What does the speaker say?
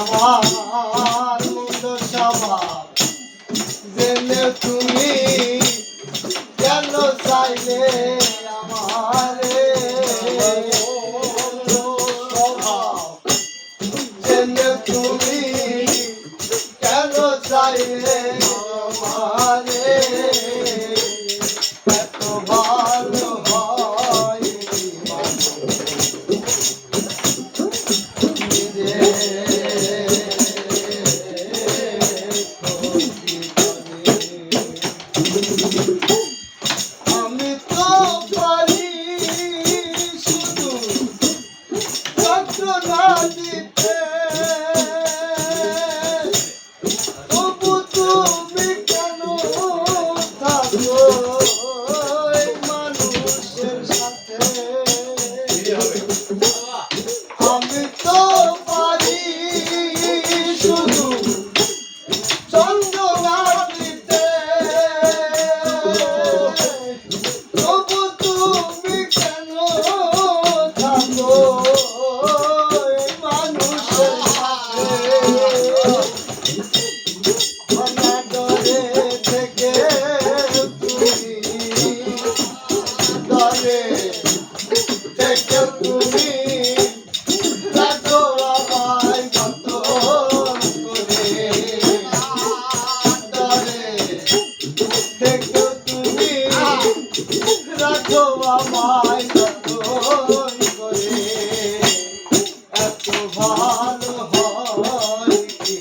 আমার মন্দ সবার। জেনে তুমি কেন চাইলে আমার? জেনে তুমি কেন চাইলে Felipe! আমায় যখন করে। এত ভালো হয় কি